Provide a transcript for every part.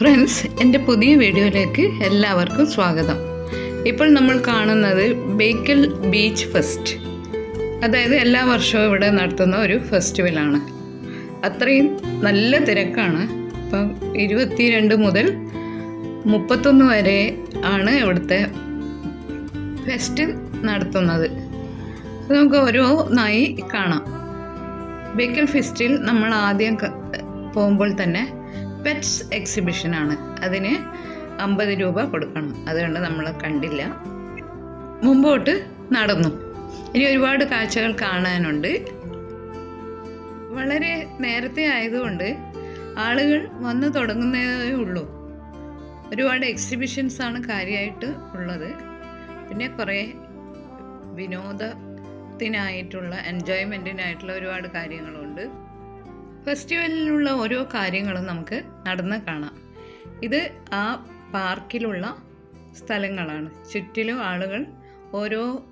Friends എന്റെ പുതിയ വീഡിയോയിലേക്ക് എല്ലാവർക്കും സ്വാഗതം. ഇപ്പോൾ നമ്മൾ കാണുന്നത് ബേക്കൽ ബീച്ച് ഫെസ്റ്റ്. അതായത് എല്ലാ വർഷവും ഇവിടെ നടത്തുന്ന ഒരു ഫെസ്റ്റിവലാണ്. അത്രയും നല്ല തിരക്കാണ്. ഇപ്പം ഇരുപത്തിരണ്ട് മുതൽ മുപ്പത്തൊന്ന് വരെ ആണ് ഇവിടുത്തെ ഫെസ്റ്റ് നടത്തുന്നത്. നമുക്ക് ഓരോന്നായി കാണാം. ബേക്കൽ ഫെസ്റ്റിൽ നമ്മൾ ആദ്യം പോകുമ്പോൾ തന്നെ പെറ്റ്സ് എക്സിബിഷനാണ് അതിന് അമ്പത് രൂപ കൊടുക്കണം. അതുകൊണ്ട് നമ്മൾ കണ്ടില്ല. മുമ്പോട്ട് നടന്നു. ഇനി ഒരുപാട് കാഴ്ചകൾ കാണാനുണ്ട്. വളരെ നേരത്തെ ആയതുകൊണ്ട് ആളുകൾ വന്നു തുടങ്ങുന്നതേ ഉള്ളൂ. ഒരുപാട് എക്സിബിഷൻസ് ആണ് കാര്യമായിട്ട് ഉള്ളത്. പിന്നെ കുറേ വിനോദത്തിനായിട്ടുള്ള എൻജോയ്മെന്റിനായിട്ടുള്ള ഒരുപാട് കാര്യങ്ങളുണ്ട്. ഫെസ്റ്റിവലിലുള്ള ഓരോ കാര്യങ്ങളും നമുക്ക് നടന്ന് കാണാം. ഇത് ആ പാർക്കിലുള്ള സ്ഥലങ്ങളാണ്. ചുറ്റിലും ആളുകൾ ഓരോ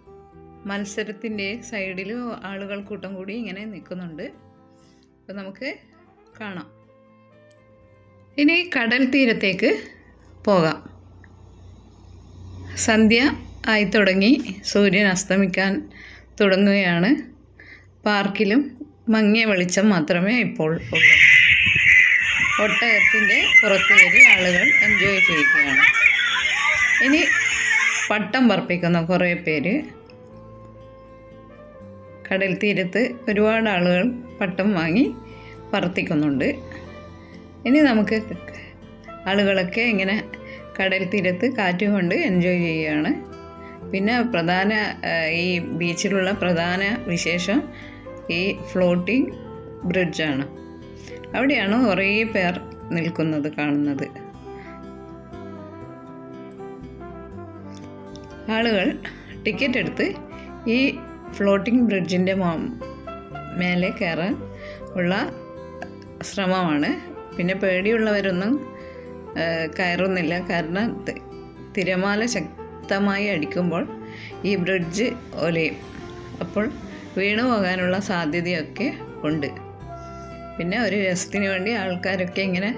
മത്സരത്തിന്റെ സൈഡിലും ആളുകൾ കൂട്ടം കൂടി ഇങ്ങനെ നിൽക്കുന്നുണ്ട്. അപ്പോൾ നമുക്ക് കാണാം. ഇനി കടൽ തീരത്തേക്ക് പോകാം. സന്ധ്യ ആയി തുടങ്ങി. സൂര്യൻ അസ്തമിക്കാൻ തുടങ്ങുകയാണ്. പാർക്കിലും മങ്ങിയ വെളിച്ചം മാത്രമേ ഇപ്പോൾ ഉള്ളൂ. ഒട്ടകത്തിന്റെ പുറത്ത് ആളുകൾ എൻജോയ് ചെയ്യുകയാണ്. ഇനി പട്ടം പറപ്പിക്കുന്ന കുറേ പേര്. കടൽ തീരത്ത് ഒരുപാട് ആളുകൾ പട്ടം വാങ്ങി പറത്തിക്കുന്നുണ്ട്. ഇനി നമുക്ക് ആളുകളൊക്കെ ഇങ്ങനെ കടൽ തീരത്ത് കാറ്റ് കൊണ്ട് എൻജോയ് ചെയ്യുകയാണ്. പിന്നെ പ്രധാന ഈ ബീച്ചിലുള്ള പ്രധാന വിശേഷം ഈ ഫ്ലോട്ടിംഗ് ബ്രിഡ്ജാണ് അവിടെയാണ് കുറേ പേർ നിൽക്കുന്നത് കാണുന്നത്. ആളുകൾ ടിക്കറ്റ് എടുത്ത് ഈ ഫ്ലോട്ടിംഗ് ബ്രിഡ്ജിന്റെ മേലെ കയറാൻ ഉള്ള ശ്രമമാണ്. പിന്നെ പേടിയുള്ളവരൊന്നും കയറുന്നില്ല. കാരണം തിരമാല ശക്തമായി അടിക്കുമ്പോൾ ഈ ബ്രിഡ്ജ് ഒലയും. അപ്പോൾ വീണു പോകാനുള്ള സാധ്യതയൊക്കെ ഉണ്ട്. പിന്നെ ഒരു രസത്തിന് വേണ്ടി ആൾക്കാരൊക്കെ ഇങ്ങനെ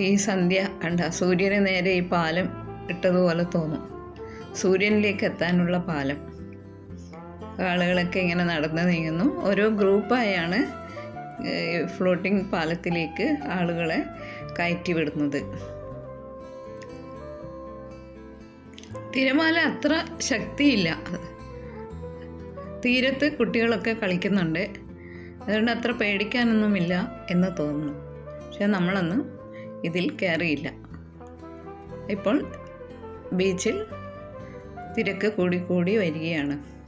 ഈ സന്ധ്യ കണ്ട സൂര്യന് നേരെ ഈ പാലം ഇട്ടതുപോലെ തോന്നും. സൂര്യനിലേക്ക് എത്താനുള്ള പാലം. ആളുകളൊക്കെ ഇങ്ങനെ നടന്ന് നീങ്ങുന്നു. ഓരോ ഗ്രൂപ്പായാണ് ഫ്ലോട്ടിംഗ് പാലത്തിലേക്ക് ആളുകളെ കയറ്റി വിടുന്നത്. തിരമാല അത്ര ശക്തിയില്ല. തീരത്ത് കുട്ടികളൊക്കെ കളിക്കുന്നുണ്ട്. അതുകൊണ്ട് അത്ര പേടിക്കാനൊന്നുമില്ല എന്ന് തോന്നുന്നു. പക്ഷെ നമ്മളൊന്നും ഇതിൽ കയറിയില്ല. ഇപ്പോൾ ബീച്ചിൽ തിരക്ക് കൂടി കൂടി വരികയാണ്.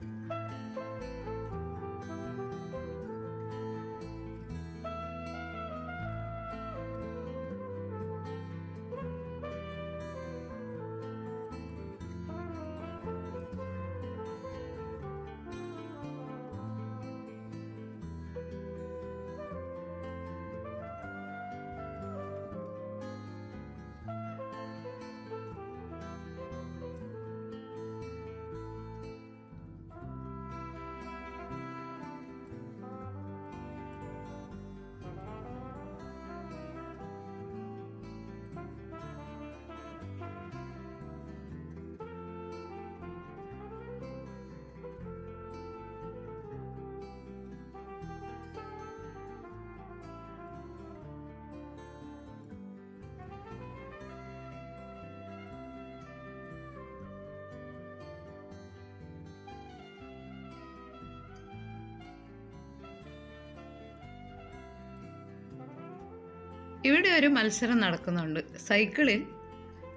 ഇവിടെ ഒരു മത്സരം നടക്കുന്നുണ്ട്. സൈക്കിളിൽ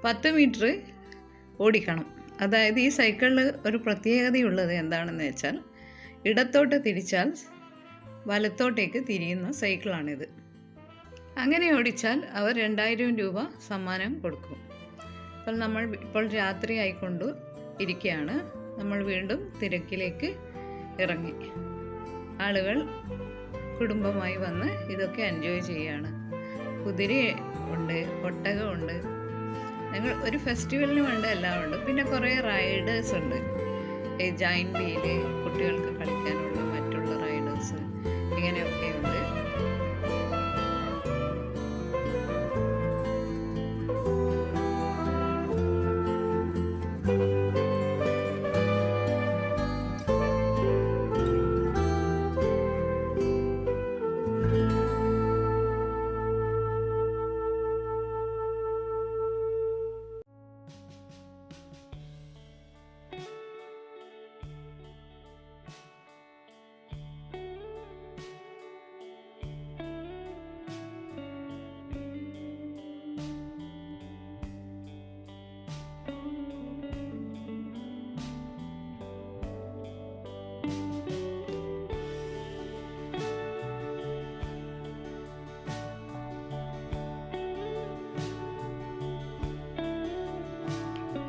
പത്ത് മീറ്റർ ഓടിക്കണം. അതായത് ഈ സൈക്കിളിൽ ഒരു പ്രത്യേകതയുള്ളത് എന്താണെന്ന് വെച്ചാൽ ഇടത്തോട്ട് തിരിച്ചാൽ വലത്തോട്ടേക്ക് തിരിയുന്ന സൈക്കിളാണിത്. അങ്ങനെ ഓടിച്ചാൽ അവർ രണ്ടായിരം രൂപ സമ്മാനം കൊടുക്കും. അപ്പോൾ നമ്മൾ ഇപ്പോൾ രാത്രി ആയിക്കൊണ്ട് ഇരിക്കുകയാണ്. നമ്മൾ വീണ്ടും തിരക്കിലേക്ക് ഇറങ്ങി. ആളുകൾ കുടുംബമായി വന്ന് ഇതൊക്കെ എൻജോയ് ചെയ്യുകയാണ്. കുതിര ഉണ്ട് ഒട്ടകമുണ്ട് ഞങ്ങൾ ഒരു ഫെസ്റ്റിവലിന് വേണ്ട എല്ലാം ഉണ്ട്. പിന്നെ കുറേ റൈഡേഴ്സ് ഉണ്ട്. ഈ ജൈൻ വീൽ കുട്ടികൾക്ക് കളിക്കാനുള്ള മറ്റുള്ള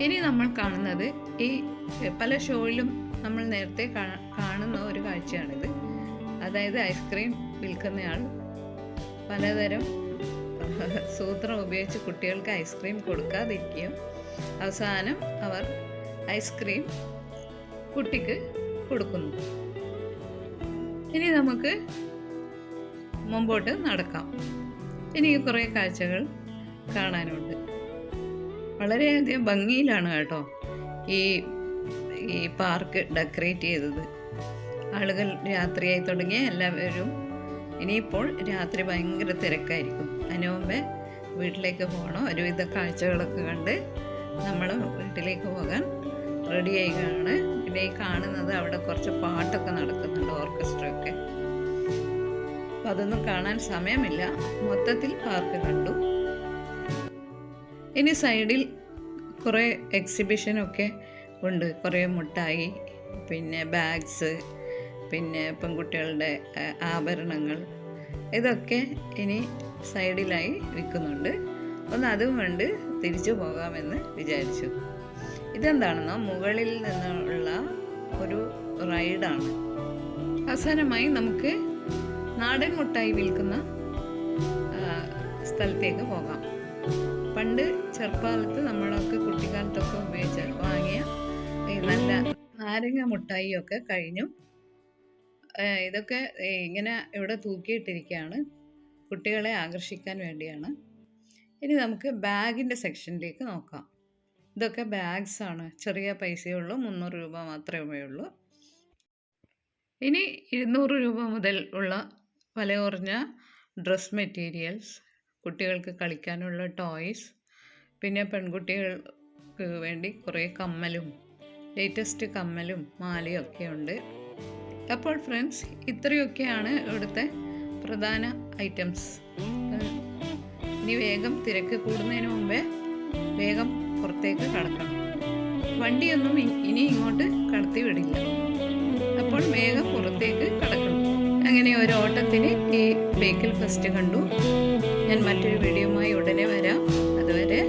ഇനി നമ്മൾ കാണുന്നത് ഈ പല ഷോയിലും നമ്മൾ നേരത്തെ കാണുന്ന ഒരു കാഴ്ചയാണിത്. അതായത് ഐസ്ക്രീം വിൽക്കുന്നയാൾ പലതരം സൂത്രം ഉപയോഗിച്ച് കുട്ടികൾക്ക് ഐസ്ക്രീം കൊടുക്കാതിരിക്കുകയും അവസാനം അവർ ഐസ്ക്രീം കുട്ടിക്ക് കൊടുക്കുന്നു. ഇനി നമുക്ക് മുമ്പോട്ട് നടക്കാം. ഇനി കുറേ കാഴ്ചകൾ കാണാനുണ്ട്. വളരെയധികം ഭംഗിയിലാണ് കേട്ടോ ഈ ഈ പാർക്ക് ഡെക്കറേറ്റ് ചെയ്തത്. ആളുകൾ രാത്രിയായി തുടങ്ങിയ എല്ലാവരും ഇനിയിപ്പോൾ രാത്രി ഭയങ്കര തിരക്കായിരിക്കും. അതിനു മുമ്പേ വീട്ടിലേക്ക് പോകണം? ഒരുവിധ കാഴ്ചകളൊക്കെ കണ്ട് നമ്മൾ വീട്ടിലേക്ക് പോകാൻ റെഡി ആയിക്കാണ്. പിന്നെ ഈ കാണുന്നത് അവിടെ കുറച്ച് പാട്ടൊക്കെ നടക്കുന്നുണ്ട് ഓർക്കസ്ട്ര ഒക്കെ അപ്പം അതൊന്നും കാണാൻ സമയമില്ല. മൊത്തത്തിൽ പാർക്ക് കണ്ടു. ഇനി സൈഡിൽ കുറേ എക്സിബിഷനൊക്കെ ഉണ്ട്. കുറേ മുട്ടായി പിന്നെ ബാഗ്സ് പിന്നെ പെൺകുട്ടികളുടെ ആഭരണങ്ങൾ. ഇതൊക്കെ ഇനി സൈഡിലായി വിൽക്കുന്നുണ്ട്. ഒന്ന് അതും കണ്ട് തിരിച്ചു പോകാമെന്ന് വിചാരിച്ചു. ഇതെന്താണെന്നോ മുകളിൽ നിന്നുള്ള ഒരു റൈഡാണ്. അവസാനമായി നമുക്ക് നാടൻ മുട്ടായി വിൽക്കുന്ന സ്ഥലത്തേക്ക് പോകാം. പണ്ട് ചെറുപ്പകാലത്ത് നമ്മളൊക്കെ കുട്ടിക്കാലത്തൊക്കെ ഉപയോഗിച്ച വാങ്ങിയ നല്ല നാരങ്ങ മുട്ടായിയൊക്കെ കഴിഞ്ഞു. ഇതൊക്കെ ഇങ്ങനെ ഇവിടെ തൂക്കിയിട്ടിരിക്കുകയാണ് കുട്ടികളെ ആകർഷിക്കാൻ വേണ്ടിയാണ്. ഇനി നമുക്ക് ബാഗിന്റെ സെക്ഷനിലേക്ക് നോക്കാം. ഇതൊക്കെ ബാഗ്സ് ആണ്. ചെറിയ പൈസയേ ഉള്ളൂ മുന്നൂറ് രൂപ മാത്രമേ ഉള്ളൂ. ഇനി ഇരുന്നൂറ് രൂപ മുതൽ ഉള്ള വില കുറഞ്ഞ ഡ്രസ് മെറ്റീരിയൽസ്. കുട്ടികൾക്ക് കളിക്കാനുള്ള ടോയ്സ് പിന്നെ പെൺകുട്ടികൾക്ക് വേണ്ടി കുറേ കമ്മലും ലേറ്റസ്റ്റ് കമ്മലും മാലയും ഒക്കെ ഉണ്ട്. അപ്പോൾ ഫ്രണ്ട്സ് ഇത്രയൊക്കെയാണ് ഇവിടുത്തെ പ്രധാന ഐറ്റംസ് ഇനി വേഗം തിരക്ക് കൂടുന്നതിന് മുമ്പേ വേഗം പുറത്തേക്ക് കടക്കണം. വണ്ടിയൊന്നും ഇനി ഇങ്ങോട്ട് കടത്തി വിടില്ല. അപ്പോൾ വേഗം പുറത്തേക്ക് കടക്കണം. അങ്ങനെ ഒരു ഓട്ടത്തിന് ഈ ബേക്കൽ ഫസ്റ്റ് കണ്ടു. ഞാൻ മറ്റൊരു വീഡിയോയുമായി ഉടനെ വരാം. അതുവരെ